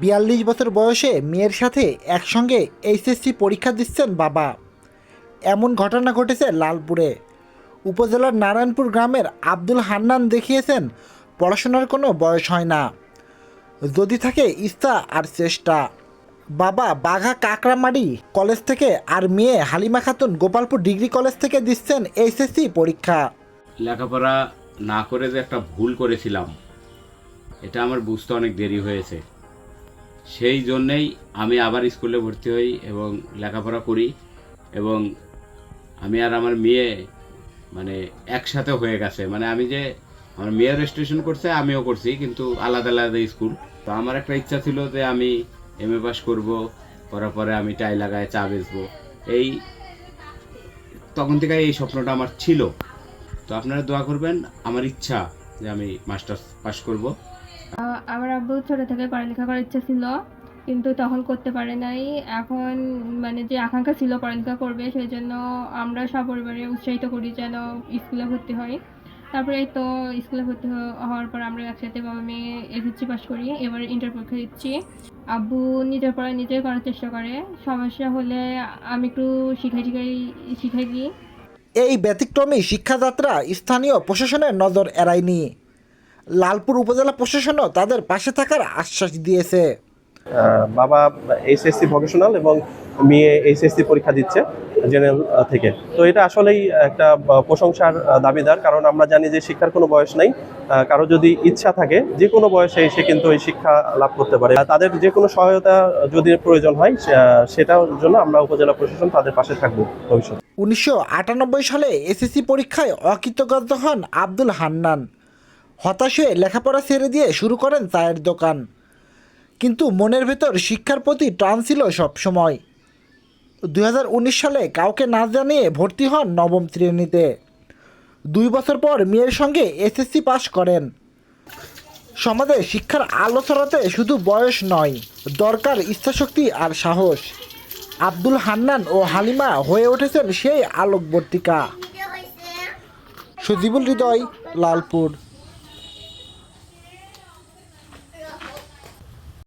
বিয়াল্লিশ বছর বয়সে মেয়ের সাথে একসঙ্গে এইচএসসি পরীক্ষা দিচ্ছেন বাবা। এমন ঘটনা ঘটেছে লালপুরে। উপজেলার নারায়ণপুর গ্রামের আব্দুল হান্নান দেখিয়েছেন, পড়াশোনার কোনো বয়স হয় না। যদি থাকে ইচ্ছা আর চেষ্টা। বাবা বাঘা কাকরামারি কলেজ থেকে আর মেয়ে হালিমা খাতুন গোপালপুর ডিগ্রি কলেজ থেকে দিচ্ছেন এইচএসসি পরীক্ষা। লেখাপড়া না করে যে একটা ভুল করেছিলাম, এটা আমার বুঝতে অনেক দেরি হয়েছে। সেই জন্যেই আমি আবার স্কুলে ভর্তি হই এবং লেখাপড়া করি এবং আমি আর আমার মেয়ে মানে একসাথে হয়ে গেছে। মানে আমি যে আমার মেয়ের রেজিস্ট্রেশন করছে, আমিও করছি, কিন্তু আলাদা আলাদা স্কুল। তো আমার একটা ইচ্ছা ছিল যে আমি এম এ পাস করব, করার পরে আমি টাই লাগায় চা বেচবো। এই তখন থেকে এই স্বপ্নটা আমার ছিল। তো আপনারা দোয়া করবেন, আমার ইচ্ছা যে আমি মাস্টার্স পাস করব। আমার আব্বু ছোট থেকে পড়ালেখা করার ইচ্ছা ছিল, কিন্তু তখন করতে পারে নাই। এখন মানে যে আকাঙ্ক্ষা ছিল পড়ালেখা করবে, সেই জন্য আমরা সপরিবারে উৎসাহিত করি যেন স্কুলে ভর্তি হয় তারপরে এই তো স্কুলে ভর্তি হওয়ার পর আমরা একসাথে বাবা মেয়ে এসএসসি পাস করি, এবার ইন্টার পরীক্ষা দিচ্ছি। আব্বু নিজের পড়া নিজেই করার চেষ্টা করে। সমস্যা হলে আমি একটু শিখাই শিখাই শিখাই দিই। এই ব্যতিক্রমী শিক্ষাযাত্রা স্থানীয় প্রশাসনের নজর এড়ায়নি। লালপুর উপজেলা প্রশাসনও তাদের পাশে থাকার আশ্বাস দিয়েছে। বাবা এইচএসসি ভকেশনাল এবং মেয়ে এইচএসসি পরীক্ষা দিচ্ছে জেনারেল থেকে। তো এটা আসলেই একটা প্রশংসার দাবিদার কারণ আমরা জানি যে শিক্ষার কোনো বয়স নেই। কারও যদি ইচ্ছা থাকে যে কোনো বয়সে এসে কিন্তু এই শিক্ষা লাভ করতে পারে। তাদের যে কোনো সহায়তা যদি প্রয়োজন হয় সেটার জন্য আমরা উপজেলা প্রশাসন তাদের পাশে থাকব ভবিষ্যতে। উনিশশো আটানব্বই সালে এসএসসি পরীক্ষায় অকৃতকার্য হন আব্দুল হান্নান। হতাশ হয়ে লেখাপড়া ছেড়ে দিয়ে শুরু করেন চায়ের দোকান। কিন্তু মনের ভেতর শিক্ষার প্রতি টান ছিল সবসময়। দু হাজার উনিশ সালে কাউকে না জানিয়ে ভর্তি হন নবম শ্রেণীতে। দুই বছর পর মেয়ের সঙ্গে এসএসসি পাশ করেন। সমাজে শিক্ষার আলো ছড়াতে শুধু বয়স নয়, দরকার ইচ্ছাশক্তি আর সাহস। আব্দুল হান্নান ও হালিমা হয়ে উঠেছেন সেই আলোকবর্তিকা। সজীবুল হৃদয়, লালপুর।